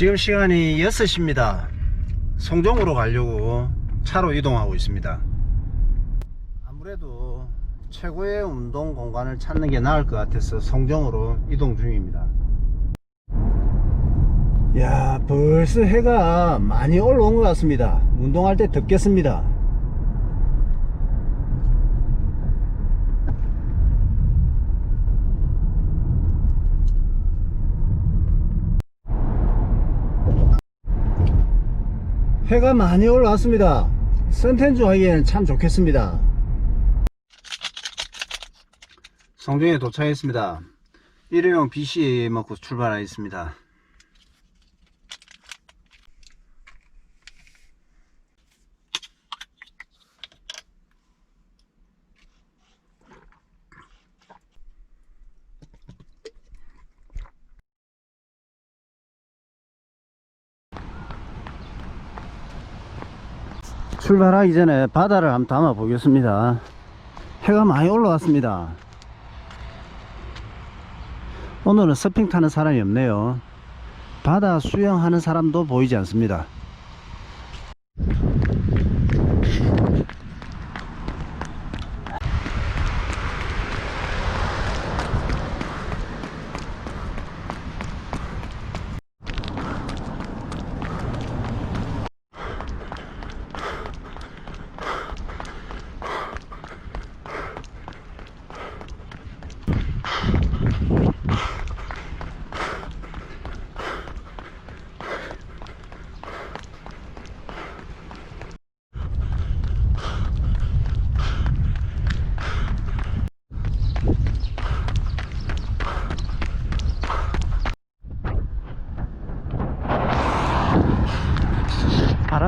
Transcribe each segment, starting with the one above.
지금 시간이 6시입니다. 송정으로 가려고 차로 이동하고 있습니다. 아무래도 최고의 운동 공간을 찾는 게 나을 것 같아서 송정으로 이동 중입니다. 야, 벌써 해가 많이 올라온 것 같습니다. 운동할 때 덥겠습니다. 해가 많이 올라왔습니다. 선텐주 하기에는 참 좋겠습니다. 성중에 도착했습니다. 일회용 BC 먹고 출발하겠습니다. 출발하기 전에 바다를 한번 담아 보겠습니다. 해가 많이 올라왔습니다. 오늘은 서핑 타는 사람이 없네요. 바다 수영하는 사람도 보이지 않습니다.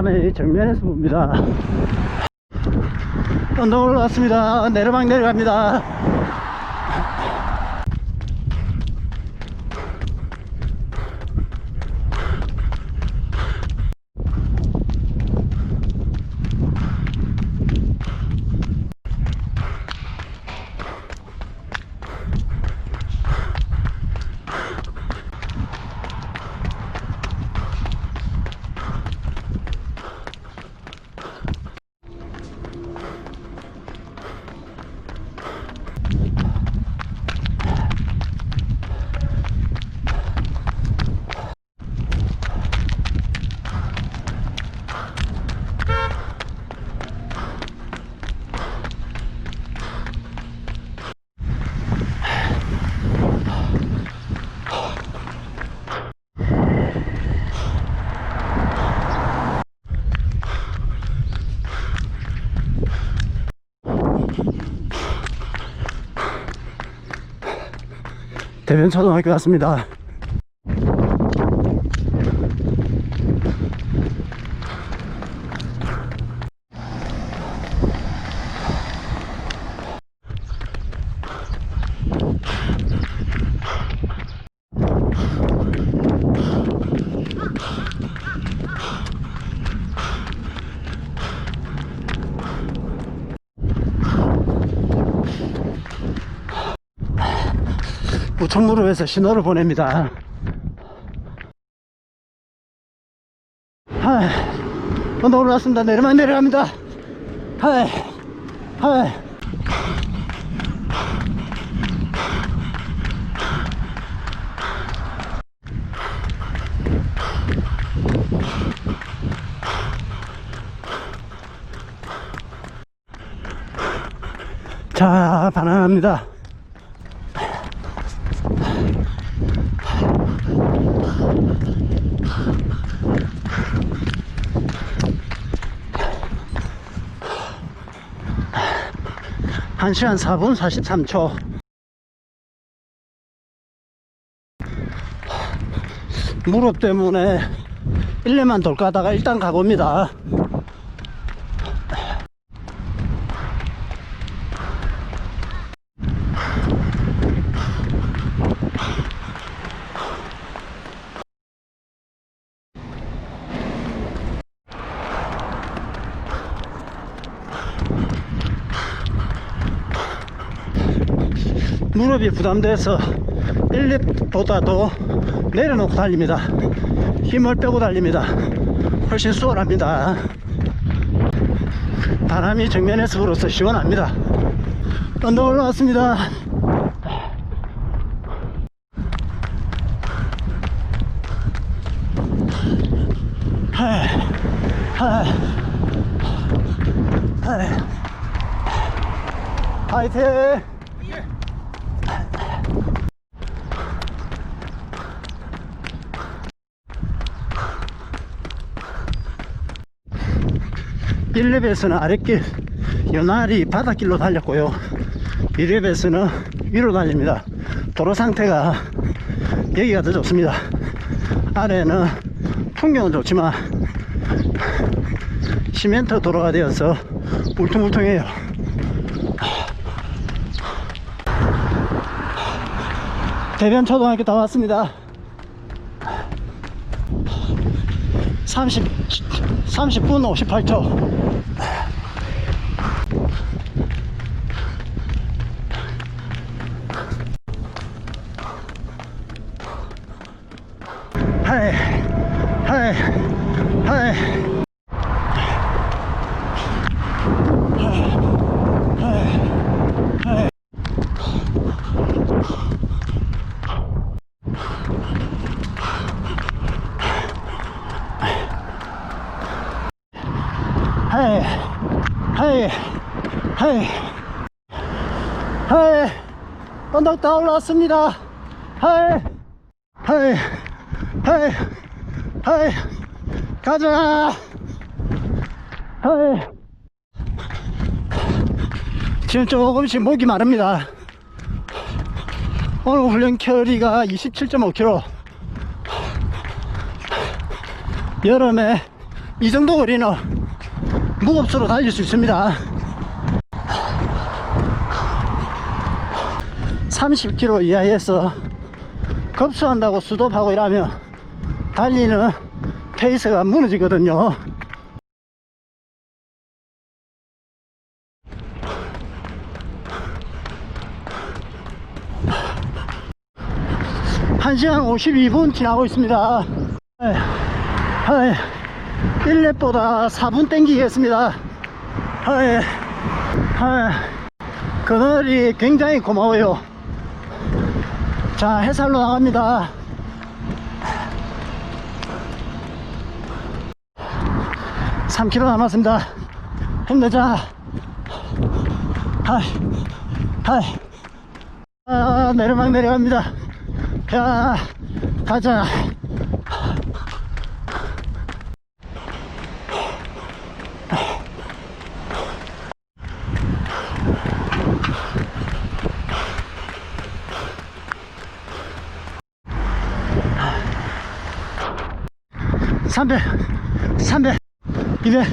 바람의 정면에서 봅니다. 언덕 올라왔습니다. 내려막 내려갑니다. 대변 초등학교 왔습니다. 우천 무릎에서 신호를 보냅니다. 하이, 언덕 올라왔습니다. 내려만 내려갑니다. 하이, 하이. 자, 반항합니다. 한시간 4분 43초. 무릎 때문에 1레만 돌 가다가 일단 가봅니다. 무릎이 부담돼서 1립보다도 내려놓고 달립니다. 힘을 빼고 달립니다. 훨씬 수월합니다. 바람이 정면에서 불어서 시원합니다. 언덕 올라왔습니다. 하이, 하이, 하이. 파이팅! 일렙에서는 아랫길 연날이 바닷길로 달렸고요. 2렙에서는 위로 달립니다. 도로 상태가 여기가 더 좋습니다. 아래는 풍경은 좋지만 시멘트 도로가 되어서 울퉁불퉁해요. 대변 초등학교 다 왔습니다. 30, 30분 58초 하이 하이 하이. 하이 하이 하이. 하이 언덕 다 올라왔습니다. 하이 하이 하이 하이 가자. 하이. 지금 조금씩 목이 마릅니다. 오늘 훈련距離가 27.5km 여름에 이 정도 거리는 무겁수로 달릴 수 있습니다. 30km 이하에서 급수한다고 수도하고 이러면 달리는 페이스가 무너지거든요 한시간 52분 지나고 있습니다 에이, 에이. 1렙보다 4분 땡기겠습니다. 하이, 그늘이 굉장히 고마워요. 자, 해살로 나갑니다. 삼 k m 남았습니다. 힘내자. 하이, 하이. 아, 내리막 내려갑니다. 야, 가자. 삼백, 삼백, 이백,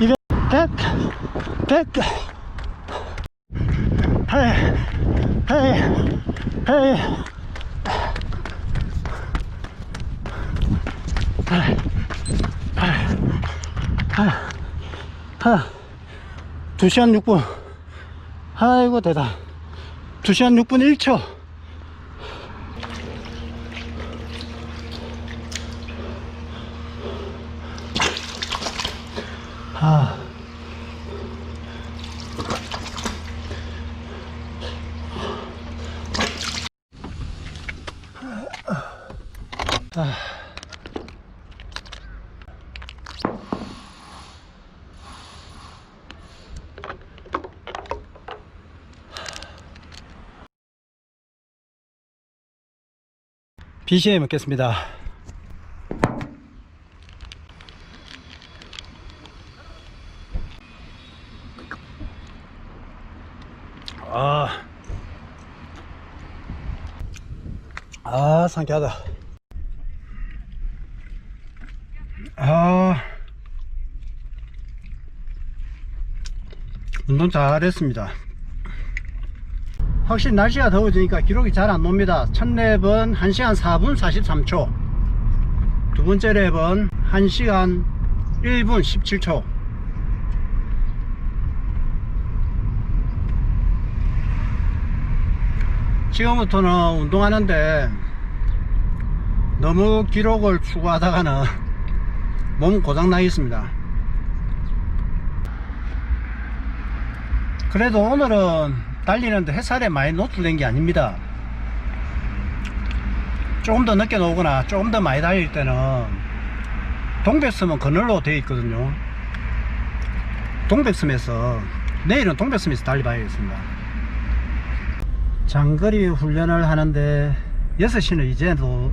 이백, 백, 백. 헤이, 헤이, 헤이. 헤이, 헤이, 헤이. 두 시간 6분. 아이고, 대단. 두 시간 6분 1초. 아. 아. BCA 먹겠습니다. 아, 아, 상쾌하다. 아, 운동 잘했습니다. 확실히 날씨가 더워지니까 기록이 잘 안 놉니다. 첫 랩은 1시간 4분 43초. 두 번째 랩은 1시간 1분 17초. 지금부터는 운동하는데 너무 기록을 추구하다가는 몸 고장 나겠습니다. 그래도 오늘은 달리는데 햇살에 많이 노출된 게 아닙니다. 조금 더 늦게 나오거나 조금 더 많이 달릴 때는 동백섬은 그늘로 되어 있거든요. 동백섬에서 내일은 동백섬에서 달려봐야겠습니다. 장거리 훈련을 하는데 6시는 이제도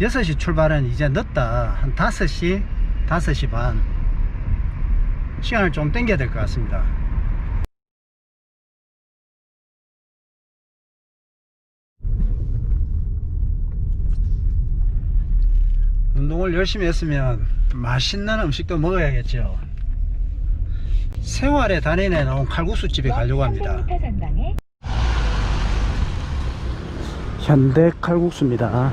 6시 출발은 이제 늦다. 한 5시 5시 반. 시간을 좀 땡겨야 될 것 같습니다. 운동을 열심히 했으면 맛있는 음식도 먹어야겠죠. 생활에 다니는 온 칼국수 집에 가려고 합니다. 300m 전방에 현대 칼국수입니다.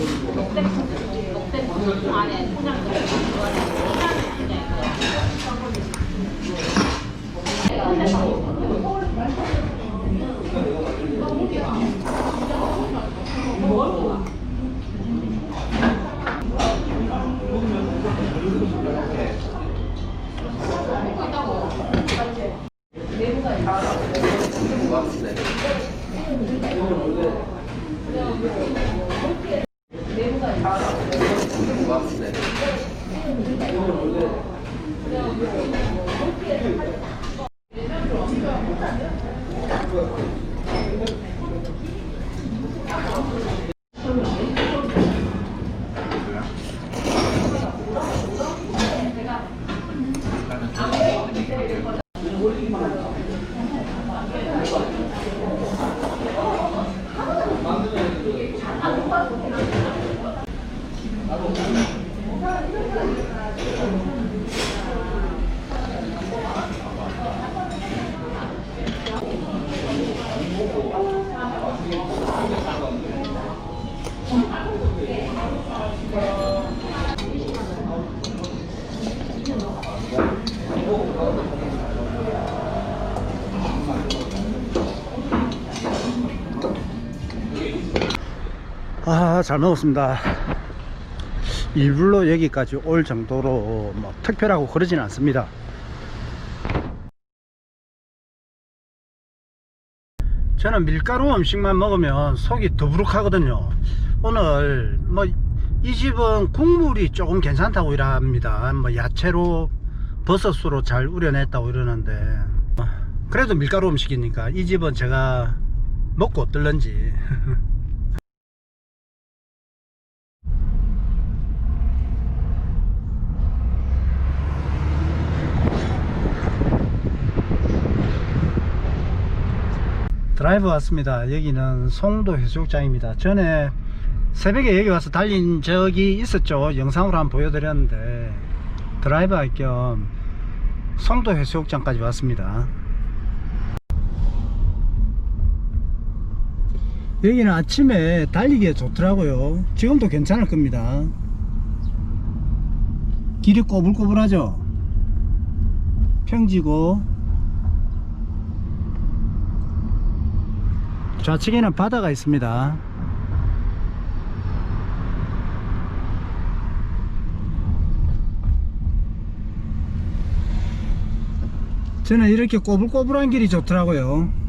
녹색 녹색 통통 안에 포장 포장 포장 아, 잘 먹었습니다. 일부러 여기까지 올 정도로 뭐 특별하고 그러진 않습니다. 저는 밀가루 음식만 먹으면 속이 더부룩하거든요. 오늘 뭐 이 집은 국물이 조금 괜찮다고 이랍니다. 뭐 야채로 버섯으로 잘 우려냈다고 이러는데 그래도 밀가루 음식이니까 이 집은 제가 먹고 어떨런지 드라이브 왔습니다. 여기는 송도 해수욕장입니다. 전에 새벽에 여기 와서 달린 적이 있었죠. 영상으로 한번 보여드렸는데 드라이브 할 겸 송도 해수욕장까지 왔습니다. 여기는 아침에 달리기에 좋더라고요. 지금도 괜찮을 겁니다. 길이 꼬불꼬불하죠? 평지고 좌측에는 바다가 있습니다. 저는 이렇게 꼬불꼬불한 길이 좋더라고요.